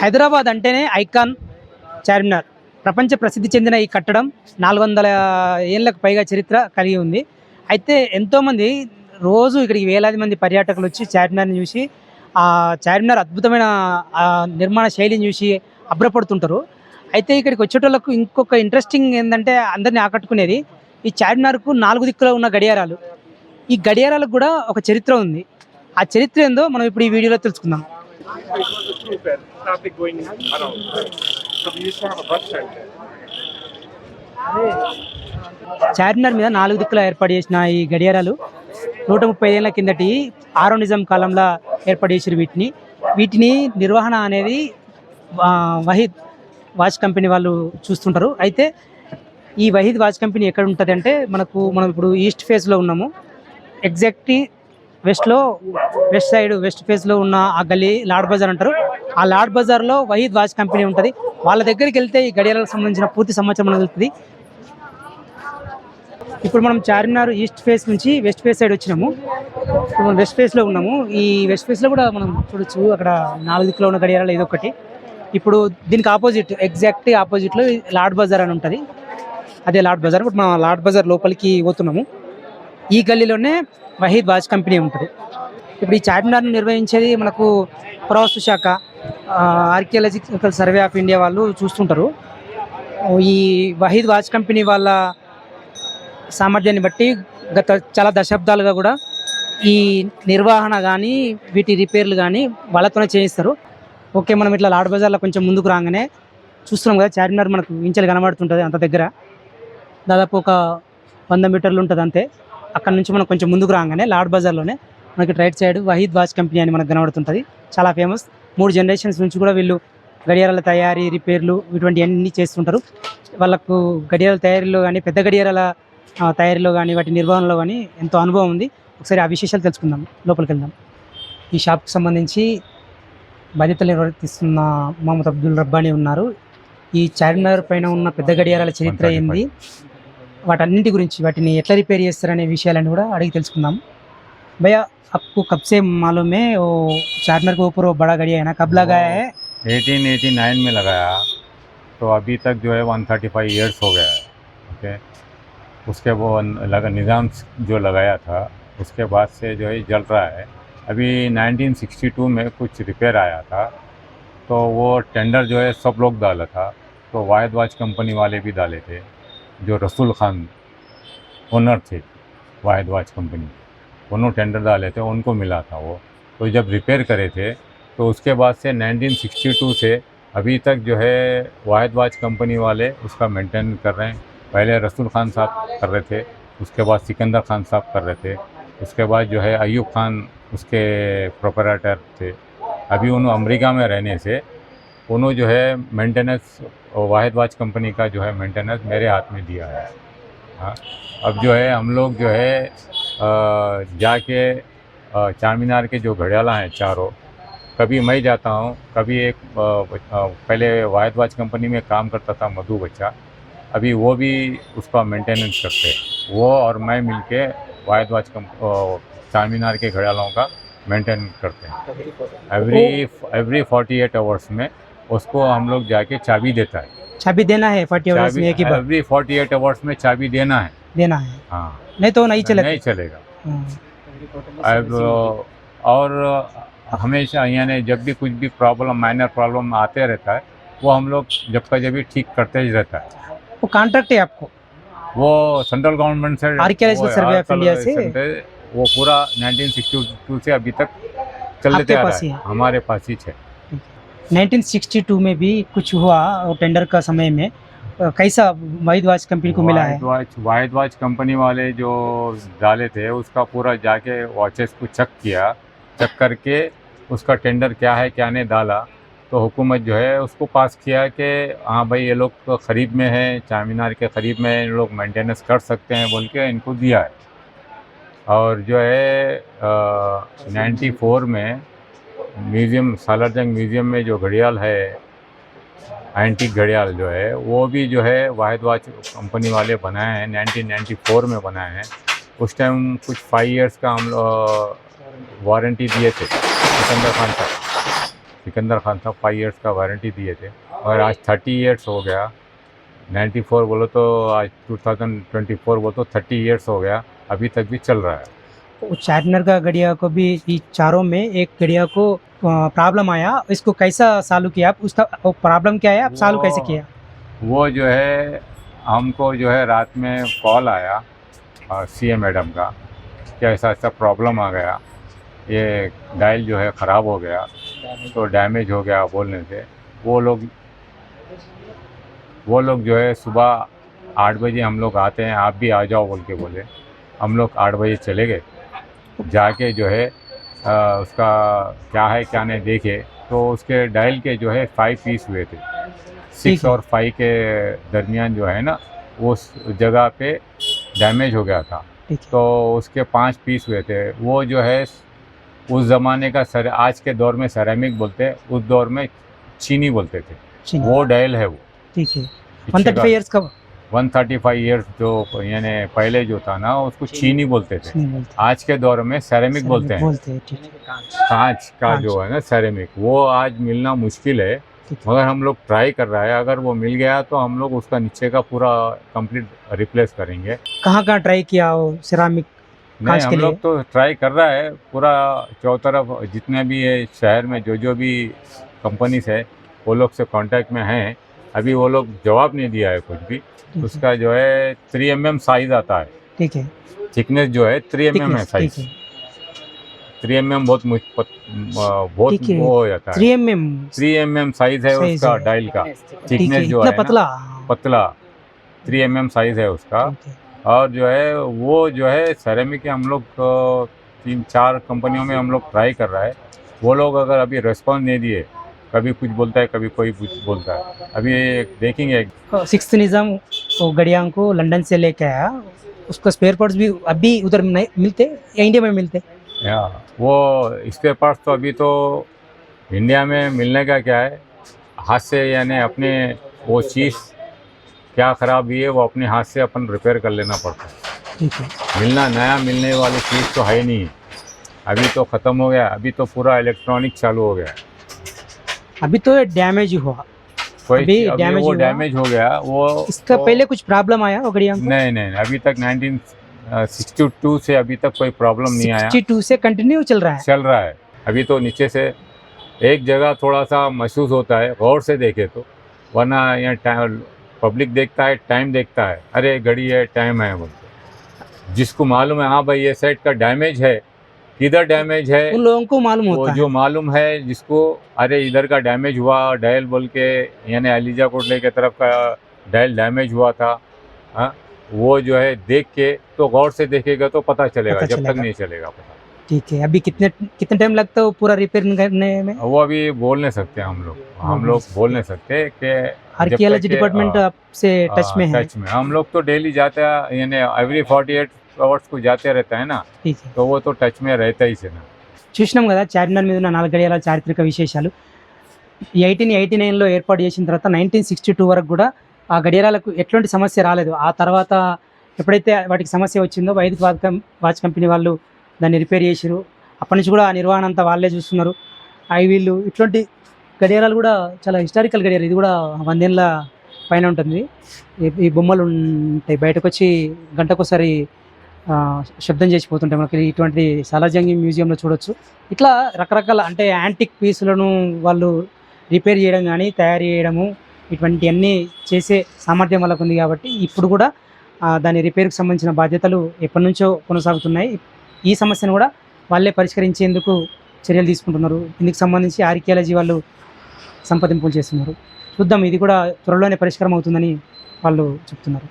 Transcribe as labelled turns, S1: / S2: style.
S1: హైదరాబాద్ అంటేనే ఐకాన్ చార్మినార్. ప్రపంచ ప్రసిద్ధి చెందిన ఈ కట్టడం నాలుగు వందల ఏళ్ళకు పైగా చరిత్ర కలిగి ఉంది. అయితే ఎంతోమంది రోజు ఇక్కడికి వేలాది మంది పర్యాటకులు వచ్చి చార్మినార్ని చూసి ఆ చార్మినార్ అద్భుతమైన నిర్మాణ శైలిని చూసి అభ్రపడుతుంటారు అయితే ఇక్కడికి వచ్చేటోళ్ళకు ఇంకొక ఇంట్రెస్టింగ్ ఏంటంటే అందరిని ఆకట్టుకునేది ఈ చార్మినార్కు నాలుగు దిక్కులో ఉన్న గడియారాలు. ఈ గడియారాలకు కూడా ఒక చరిత్ర ఉంది. ఆ చరిత్ర ఏందో మనం ఇప్పుడు ఈ వీడియోలో తెలుసుకుందాం.
S2: It was a true and Traffic going around. So we used to have a bus center.
S1: Charminar మీద నాలుగు దిక్కుల ఏర్పాటు చేసిన ఈ గడియారాలు నూట ముప్పై ఏళ్ళ కిందటి ఆరో నిజాం కాలంలో ఏర్పాటు చేసారు వీటిని వీటిని నిర్వహణ అనేది వహీద్ వాచ్ కంపెనీ వాళ్ళు చూస్తుంటారు అయితే ఈ వహీద్ వాచ్ కంపెనీ ఎక్కడ ఉంటుంది అంటే మనకు మనం ఇప్పుడు ఈస్ట్ ఫేస్లో ఉన్నాము ఎగ్జాక్ట్లీ వెస్ట్లో వెస్ట్ సైడ్ వెస్ట్ ఫేస్లో ఉన్న ఆ గల్లీ లాడ్ బజార్ అంటారు. ఆ లాడ్ బజార్లో వహీద్ వాచ్ కంపెనీ ఉంటుంది. వాళ్ళ దగ్గరికి వెళ్తే ఈ గడియారాలకు సంబంధించిన పూర్తి సమాచారం మనకు ఇప్పుడు మనం చార్మినార్ ఈస్ట్ ఫేస్ నుంచి వెస్ట్ ఫేస్ సైడ్ వచ్చినాము. ఇప్పుడు మనం వెస్ట్ ఫేస్లో ఉన్నాము. ఈ వెస్ట్ ఫేస్లో కూడా మనం చూడొచ్చు. అక్కడ నాలుగు దిక్కులో ఉన్న గడియారాలు ఏదో ఒకటి. ఇప్పుడు దీనికి ఆపోజిట్ ఎగ్జాక్ట్ ఆపోజిట్లో లాడ్ బజార్ అని ఉంటుంది. అదే లాడ్ బజార్. ఇప్పుడు మనం లాడ్ బజార్ లోపలికి పోతున్నాము. ఈ గల్లీలోనే వహీద్ వాచ్ కంపెనీ ఉంటుంది. ఇప్పుడు ఈ చార్మినార్ను నిర్వహించేది మనకు పురావస్తు శాఖ ఆర్కియాలజికల్ సర్వే ఆఫ్ ఇండియా వాళ్ళు చూస్తుంటారు. ఈ వహీద్ వాచ్ కంపెనీ వాళ్ళ సామర్థ్యాన్ని బట్టి గత చాలా దశాబ్దాలుగా కూడా ఈ నిర్వహణ కానీ వీటి రిపేర్లు కానీ వాళ్ళతోనే చేయిస్తారు. ఓకే మనం ఇట్లా లాడ్ బజార్లో కొంచెం ముందుకు రాగానే చూస్తున్నాం కదా చార్మినార్ మనకు ఇంచెలు కనబడుతుంటుంది అంత దగ్గర. దాదాపు ఒక వంద మీటర్లు ఉంటుంది అంతే. అక్కడ నుంచి మనం కొంచెం ముందుకు రాగానే లార్డ్ బజార్లోనే మనకి right side Waheed watch company అని మనకు కనబడుతుంటుంది. చాలా ఫేమస్. మూడు జనరేషన్స్ నుంచి కూడా వీళ్ళు గడియారాల తయారీ రిపేర్లు ఇటువంటి అన్నీ చేస్తుంటారు. వాళ్ళకు గడియారాల తయారీలో కానీ పెద్ద గడియారాల తయారీలో కానీ వాటి నిర్వహణలో కానీ ఎంతో అనుభవం ఉంది. ఒకసారి ఆ విశేషాలు తెలుసుకుందాం. లోపలికి వెళ్దాం. ఈ షాప్కి సంబంధించి బాధ్యతలు నిర్వర్తిస్తున్న మహమ్మద్ అబ్దుల్ రబ్బానీ ఉన్నారు. ఈ చార్మినార్ పైన ఉన్న పెద్ద గడియారాల చరిత్ర ఏంది? వాటన్నింటి గురించి వాటిని ఎట్లా రిపేర్ చేస్తారనే విషయాలను కూడా అడిగి తెలుసుకుందాం భయ్యా आपको कब से मालूम है वो चार्मिनार के ऊपर वो बड़ा गड़िया है ना कब लगाया है
S3: 1889 में लगाया तो अभी तक जो है 135 इयर्स हो गया है ओके उसके वो लगा निज़ाम जो लगाया था उसके बाद से जो है जल रहा है अभी 1962 में कुछ रिपेयर आया था तो वो टेंडर जो है सब लोग डाला था तो वायद वाच कंपनी वाले भी डाले थे जो रसूल खान ओनर थे वायद वाच कंपनी उन्होंने टेंडर डाले थे, उनको मिला था वो। तो जब रिपेयर करे थे तो उसके बाद से 1962 से अभी तक जो है वाहिद वाच कंपनी वाले उसका मेंटेन कर रहे हैं। पहले रसूल खान साहब कर रहे थे, उसके बाद सिकंदर खान साहब कर रहे थे। उसके बाद जो है अयूब खान उसके प्रोपरेटर थे। अभी उन्होंने अमेरिका में रहने से उन्होंने जो है मेंटेनेंस वाहिद वाच कंपनी का जो है मेंटेनेंस मेरे हाथ में दिया है। हाँ अब जो है हम लोग जो है जाके चार मीनार के जो घड़ियाला हैं चारों कभी मैं जाता हूँ कभी एक पहले वाहिद वाच कंपनी में काम करता था मधु बच्चा अभी वो भी उसका मेंटेनेंस करते हैं। वो और मैं मिलके वायद वाच कम चार मीनार के घड़ियालों का मेंटेन करते हैं। Every every forty eight hours में उसको हम लोग जाके चाबी देता है।
S1: चाबी देना है फोर्टी आवर्स में एक ही बार।
S3: एवरी फोर्टी एट आवर्स में चाबी देना है।
S1: देना है।
S3: हाँ।
S1: नहीं तो नहीं चलेगा।
S3: नहीं चलेगा।
S1: हाँ।
S3: अब और हमेशा यानी जब भी कुछ भी प्रॉब्लम माइनर प्रॉब्लम आते रहता है वो हम लोग जब का जब भी ठीक करते ही रहता है।
S1: वो कॉन्ट्रैक्ट है आपको?
S3: वो सेंट्रल गवर्नमेंट से
S1: Archaeological
S3: वो
S1: Survey of India से?
S3: वो पूरा 1962 से अभी तक चलते आ रहा
S1: है?
S3: हमारे पास ही है।
S1: 1962 में भी कुछ हुआ टेंडर का समय में। कैसा वहीद वाच कंपनी को मिला है?
S3: वाइड वॉच कंपनी वाले जो डाले थे, उसका पूरा जाके वॉचेस को चेक किया। चेक करके उसका टेंडर क्या है, क्या नहीं डाला। तो हुकूमत जो है उसको पास किया कि हाँ भाई, ये लोग तो करीब में है चार मीनार के करीब में इन लोग मेंटेनेंस कर सकते हैं, बोल के इनको दिया है। और जो है नाइन्टी फोर में म्यूज़ियम, सालारजंग म्यूज़ियम में जो घड़ियाल है एंटीक घड़ियाल जो है, वो भी जो है वाहिद वाच कंपनी वाले बनाए हैं 1994 में बनाए हैं। उस टाइम कुछ फाइव इयर्स का हम वारंटी दिए थे, सिकंदर खान साहब। सिकंदर खान साहब फाइव इयर्स का वारंटी दिए थे, और आज थर्टी इयर्स हो गया। 94 बोलो तो आज 2024 बोलो तो थर्टी इयर्स हो गया, अभी तक भी चल रहा है।
S1: वो चार्जनर का गड़िया को भी चारों में एक गड़िया को प्रॉब्लम आया। इसको कैसा चालू किया आप? उसका प्रॉब्लम क्या है? आप कैसे किया?
S3: वो जो है हमको जो है रात में कॉल आया सी एम मैडम का कि ऐसा ऐसा प्रॉब्लम आ गया। ये डायल जो है ख़राब हो गया तो डैमेज हो गया बोलने से। वो लोग वो लोग जो है सुबह आठ बजे हम लोग आते हैं। आप भी आ जाओ बोल के बोले। हम लोग आठ बजे चले गए। जाके जो है आ, उसका क्या है क्या नहीं देखे तो उसके डायल के जो है फाइव पीस हुए थे। सिक्स और फाइव के दरमियान जो है ना उस जगह पे डैमेज हो गया था। तो उसके पाँच पीस हुए थे। वो जो है उस ज़माने का सर आज के दौर में सेरेमिक बोलते हैं उस दौर में चीनी बोलते थे।
S1: चीनी।
S3: वो डायल है वो।
S1: ठीक है। वन थर्टी फाइव ईयर्स का
S3: वन थर्टी फाइव ईयर्स जो यानी पहले जो था ना उसको चीनी बोलते थे।
S1: बोलते
S3: आज के दौर में सेरेमिक बोलते हैं।
S1: बोलते
S3: कांच का जो है ना सेरेमिक वो आज मिलना मुश्किल है मगर हम लोग ट्राई कर रहा है। अगर वो मिल गया तो हम लोग उसका नीचे का पूरा कंप्लीट रिप्लेस करेंगे।
S1: कहाँ कहाँ ट्राई किया हो सिरामिक
S3: नहीं हम लोग तो ट्राई कर रहा है पूरा चौतरफ जितने भी है शहर में जो जो भी कंपनीज़ है वो लोग से कांटेक्ट में हैं। अभी वो लोग जवाब नहीं दिया है कुछ भी। उसका जो है थ्री एम एम साइज़ आता है।
S1: ठीक है।
S3: थिकनेस जो है थ्री एम एम है साइज़ थ्री एम एम बहुत पत- बहुत वो हो जाता है।
S1: Three M M
S3: three M M size है उसका। डायल का। थिकनेस जो है
S1: पतला।
S3: पतला। थ्री एम एम साइज़ है उसका। और जो है वो जो है सेरेमिक के हम लोग तीन चार कंपनियों में हम लोग ट्राई कर रहा है। वो लोग अगर अभी रेस्पॉन्स नहीं दिए कभी कुछ बोलता है कभी कोई कुछ बोलता है। अभी देखेंगे।
S1: सिक्स निज़ाम वो गड़िया को लंदन से लेके आया। उसका स्पेयर पार्ट्स भी अभी उधर नहीं मिलते या इंडिया में मिलते।
S3: वो स्पेयर पार्ट्स तो अभी तो इंडिया में मिलने का क्या है? हाथ से यानी अपने वो चीज़ क्या ख़राब हुई है वो अपने हाथ से अपन रिपेयर कर लेना पड़ता है। मिलना नया मिलने वाली चीज़ तो है ही नहीं। अभी तो ख़त्म हो गया अभी तो पूरा इलेक्ट्रॉनिक चालू हो गया।
S1: अभी तो डैमेज हुआ। अभी damage
S3: वो? डैमेज हो गया वो
S1: इसका
S3: वो-
S1: पहले कुछ प्रॉब्लम आया वो
S3: नहीं नहीं नहीं, अभी तक 1962 से अभी तक कोई प्रॉब्लम नहीं आया।
S1: 62 से कंटिन्यू चल रहा है?
S3: चल रहा है। अभी तो नीचे से एक जगह थोड़ा सा महसूस होता है गौर से देखे तो। वरना यहाँ टाइम पब्लिक देखता है टाइम देखता है। अरे घड़ी है टाइम है बोलते जिसको मालूम है हाँ भाई ये सेट का डैमेज है। किधर डैमेज है
S1: उन लोगों को मालूम
S3: वो
S1: होता
S3: जो मालूम है जिसको अरे इधर का डैमेज हुआ डायल बोल के यानी अलीजा कोटले के तरफ़ का डायल डैमेज हुआ था हाँ वो जो है देख के तो गौर से देखेगा तो पता चलेगा
S1: पता
S3: जब तक नहीं चलेगा पता।
S1: ठीक है अभी कितने कितने टाइम लगता है पूरा रिपेयर करने में?
S3: वो अभी बोल नहीं सकते हम लोग हम लोग बोल नहीं सकते कि
S1: आर्कियोलॉजी डिपार्टमेंट
S3: हाँ,
S1: आपसे टच में है।
S3: टच में। हम लोग तो डेली जाते हैं यानी एवरी फोर्टी एट आवर्स को जाते रहता है ना
S1: ठीक है
S3: तो वो तो टच में रहता ही से ना
S1: చూసినాం కదా చార్మినార్ మీద ఉన్న నాలుగు గడియాల చారిత్రక విశేషాలు ఎయిటీన్ ఎయిటీ నైన్లో ఏర్పాటు చేసిన తర్వాత నైన్టీన్ సిక్స్టీ టూ వరకు కూడా ఆ గడియారాలకు ఎట్లాంటి సమస్య రాలేదు ఆ తర్వాత ఎప్పుడైతే వాటికి సమస్య వచ్చిందో వైదిక వాచ్ కం- వాచ్ కంపెనీ వాళ్ళు దాన్ని రిపేర్ చేసారు అప్పటి నుంచి కూడా ఆ నిర్వహణ అంతా వాళ్ళే చూస్తున్నారు అవి వీళ్ళు ఇట్లాంటి గడియారాలు కూడా చాలా హిస్టారికల్ గడియారం ఇది కూడా వందేళ్ళ పైన ఉంటుంది ఈ- ఈ బొమ్మలు ఉంటాయి బయటకు వచ్చి గంటకోసారి ఆ, శబ్దం చేసిపోతుంటాయి మనకి ఇటువంటి సాలాజంగి మ్యూజియంలో చూడొచ్చు. ఇట్లా రకరకాల అంటే యాంటిక్ పీసులను వాళ్ళు రిపేర్ చేయడం కానీ తయారు చేయడము ఇటువంటి అన్నీ చేసే సామర్థ్యం వాళ్ళకు ఉంది కాబట్టి ఇప్పుడు కూడా దాని రిపేర్కి సంబంధించిన బాధ్యతలు ఎప్పటి నుంచో కొనసాగుతున్నాయి. ఈ సమస్యను కూడా వాళ్ళే పరిష్కరించేందుకు చర్యలు తీసుకుంటున్నారు. ఇందుకు సంబంధించి ఆర్కియాలజీ వాళ్ళు సంప్రదింపులు చేస్తున్నారు. చూద్దాం ఇది కూడా త్వరలోనే పరిష్కారం అవుతుందని వాళ్ళు చెప్తున్నారు.